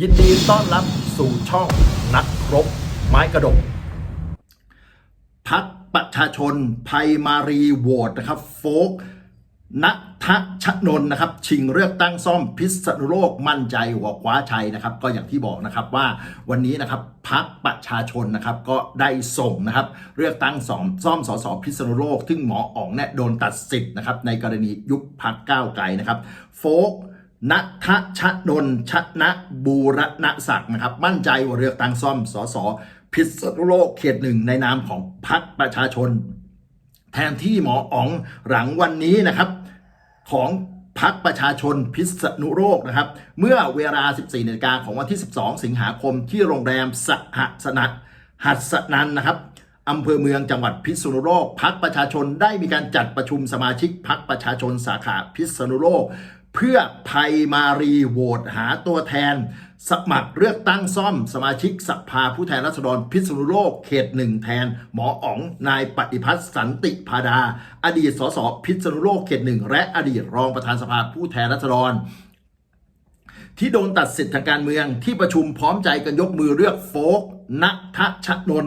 ยินดีต้อนรับสู่ช่องนักรบไม้กระดกพักประชาชนภัยมารีโหวตนะครับ โฟกนัทชนนนะครับ ชิงเลือกตั้งซ่อมพิษณุโลกมั่นใจหัวคว้าชัยนะครับ ก็อย่างที่บอกนะครับว่าวันนี้นะครับพักประชาชนนะครับก็ได้ส่งนะครับ เลือกตั้งสอมซ่อมสสพิษณุโลกซึ่งหมออ๋องเนี่ยโดนตัดสิทธิ์นะครับในกรณียุบพักก้าวไกลนะครับ โฟก นัทชนนชนะบูรณศักดิ์นะครับ มั่นใจว่าเลือกตั้งซ่อมสสพิษณุโลกเขตหนึ่งในนามของพรรคประชาชน แทนที่หมออ๋องหลังวันนี้นะครับ ของพักประชาชนพิษณุโลกนะครับ เมื่อเวลา 14นาฬิกาของวันที่ 12 สิงหาคมที่โรงแรมสหสนะหัสนันนะครับอำเภอเมืองจังหวัดพิษณุโลกพักประชาชนได้มีการจัดประชุมสมาชิกพักประชาชนสาขาพิษณุโลก เพื่อภัยมารีโหวตหาตัวแทน สมัครเลือกตั้งซ่อมสมาชิกสภาผู้แทนราษฎรพิษณุโลกเขตหนึ่งแทน หมออ๋องนายปฏิพัฒน์สันติพาดา อดีตสสพิษณุโลกเขตหนึ่งและอดีตรองประธานสภาผู้แทนราษฎรที่โดนตัดสิทธิทางการเมืองที่ประชุมพร้อมใจกันยกมือเลือกโฟกณทชนน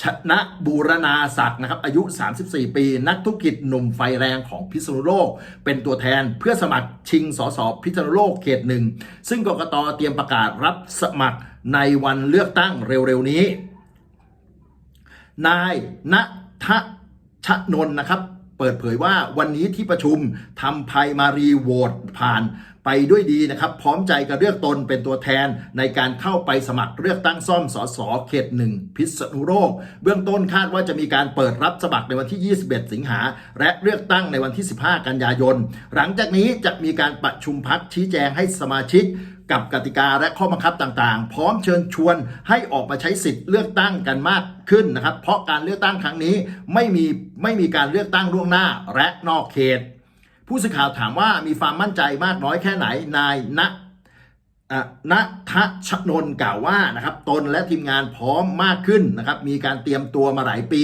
ชนะบูรณาศักดิ์นะครับอายุ 34 ปี นักธุรกิจหนุ่มไฟแรงของพิษณุโลก เป็นตัวแทนเพื่อสมัครชิงสสพิษณุโลกเขตหนึ่ง ซึ่งกกตเตรียมประกาศรับสมัครในวันเลือกตั้งเร็วๆนี้ นายณทชนนนะครับ เปิดเผยว่าวันนี้ที่ประชุมทำภัยมารีโหวตผ่านไปด้วยดีนะครับ พร้อมใจกันเลือกตนเป็นตัวแทนในการเข้าไปสมัครเลือกตั้งซ่อมสสเขตหนึ่งพิษณุโลกเบื้องต้นคาดว่าจะมีการเปิดรับสมัครในวันที่ 21 สิงหา และเลือกตั้งในวันที่ 15 กันยายน หลังจากนี้จะมีการประชุมพักชี้แจงให้สมาชิก กับกติกาและข้อบังคับต่างๆ พร้อมเชิญชวนให้ออกมาใช้สิทธิ์เลือกตั้งกันมากขึ้นนะครับ เพราะการเลือกตั้งครั้งนี้ไม่มีไม่มีการเลือกตั้งล่วงหน้าและนอกเขต ผู้สื่อข่าวถามว่ามีความมั่นใจมากน้อยแค่ไหนนายณ อะณทชนนกล่าวว่านะครับตนและทีมงานพร้อมมากขึ้นนะครับมีการเตรียมตัวมาหลายปี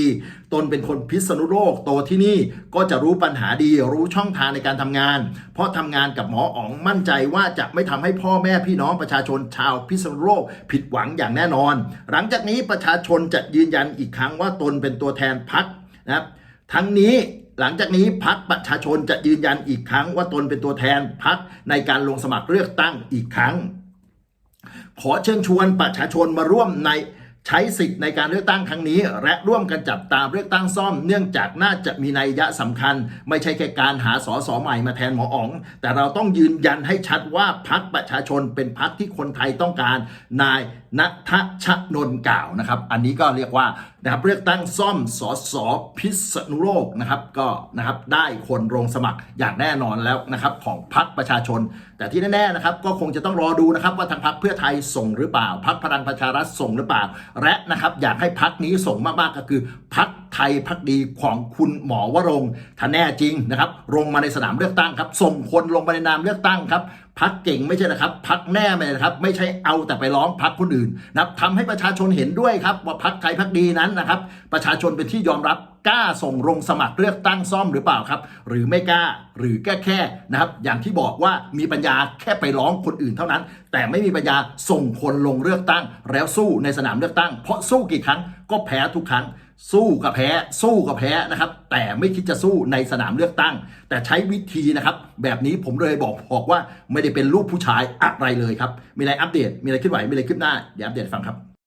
ตนเป็นคนพิษณุโลกโตที่นี่ก็จะรู้ปัญหาดีรู้ช่องทางในการทำงาน เพราะทำงานกับหมออ๋องมั่นใจว่าจะไม่ทำให้พ่อแม่พี่น้องประชาชนชาวพิษณุโลกผิดหวังอย่างแน่นอน หลังจากนี้ประชาชนจะยืนยันอีกครั้งว่าตนเป็นตัวแทนพักนะครับทั้งนี้ หลังจากนี้พักประชาชนจะยืนยันอีกครั้งว่าตนเป็นตัวแทนพักในการลงสมัครเลือกตั้งอีกครั้ง ขอเชิญชวนประชาชนมาร่วมใน ใช้สิทธิ์ในการเลือกตั้งครั้งนี้ และร่วมกันจับตามเลือกตั้งซ่อม เนื่องจากน่าจะมีนัยยะสำคัญ ไม่ใช่แค่การหาสอสอใหม่มาแทนหมออ๋อง แต่เราต้องยืนยันให้ชัดว่าพักประชาชนเป็นพักที่คนไทยต้องการ นายณทชนน์กล่าวนะครับ อันนี้ก็เรียกว่านะครับเลือกตั้งซ่อมสอสอพิษณุโลกนะครับก็นะครับได้คนลงสมัครอย่างแน่นอนแล้วนะครับของพักประชาชน แต่ที่แน่ๆนะครับก็คงจะต้องรอดูนะครับว่าทางพักเพื่อไทยส่งหรือเปล่าพักพลังประชารัฐส่งหรือเปล่าและนะครับอยากให้พักนี้ส่งมากๆก็คือพัก ไทยพักดีของคุณหมอวรงถ้าแน่จริงนะครับลงมาในสนามเลือกตั้งครับ ส่งคนลงมาในนามเลือกตั้งครับพักเก่งไม่ใช่นะครับพักแน่ไม่นะครับ ไม่ใช่เอาแต่ไปร้องพักคนอื่นนะครับทำให้ประชาชนเห็นด้วยครับว่าพักไทยพักดีนั้นนะครับ ประชาชนเป็นที่ยอมรับกล้าส่งลงสมัครเลือกตั้งซ่อมหรือเปล่าครับ หรือไม่กล้าหรือแค่แค่นะครับ อย่างที่บอกว่ามีปัญญาแค่ไปร้องคนอื่นเท่านั้น แต่ไม่มีปัญญาส่งคนลงเลือกตั้ง แล้วสู้ในสนามเลือกตั้ง เพราะสู้กี่ครั้งก็แพ้ทุกครั้ง สู้กับแพ้ สู้กับแพ้นะครับ แต่ไม่คิดจะสู้ในสนามเลือกตั้ง แต่ใช้วิธีนะครับ แบบนี้ผมเลยบอกบอกว่าไม่ได้เป็นลูกผู้ชายอะไรเลยครับ มีอะไรอัปเดต มีอะไรขึ้นไหว มีอะไรขึ้นหน้าเดี๋ยวอัปเดตฟังครับ